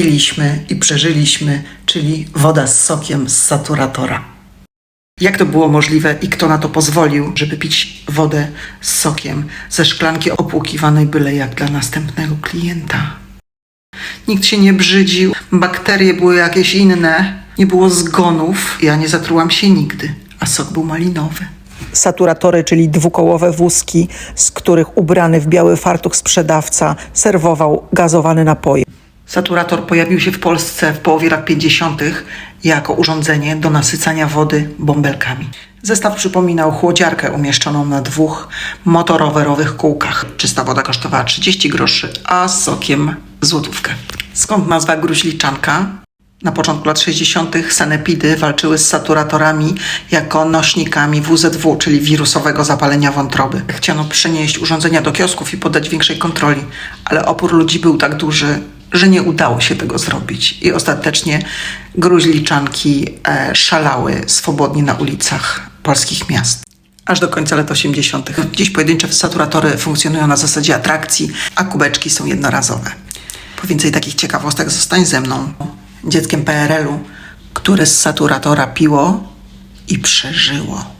piliśmy i przeżyliśmy, czyli woda z sokiem z saturatora. Jak to było możliwe i kto na to pozwolił, żeby pić wodę z sokiem ze szklanki opłukiwanej byle jak dla następnego klienta? Nikt się nie brzydził, bakterie były jakieś inne, nie było zgonów, ja nie zatrułam się nigdy, a sok był malinowy. Saturatory, czyli dwukołowe wózki, z których ubrany w biały fartuch sprzedawca serwował gazowane napoje. Saturator pojawił się w Polsce w połowie lat 50. jako urządzenie do nasycania wody bąbelkami. Zestaw przypominał chłodziarkę umieszczoną na dwóch motorowerowych kółkach. Czysta woda kosztowała 30 groszy, a sokiem złotówkę. Skąd nazwa gruźliczanka? Na początku lat 60. sanepidy walczyły z saturatorami jako nośnikami WZW, czyli wirusowego zapalenia wątroby. Chciano przenieść urządzenia do kiosków i poddać większej kontroli, ale opór ludzi był tak duży, że nie udało się tego zrobić. I ostatecznie gruźliczanki e, szalały swobodnie na ulicach polskich miast. Aż do końca lat 80. Dziś pojedyncze saturatory funkcjonują na zasadzie atrakcji, a kubeczki są jednorazowe. Po więcej takich ciekawostek zostań ze mną, dzieckiem PRL-u, które z saturatora piło i przeżyło.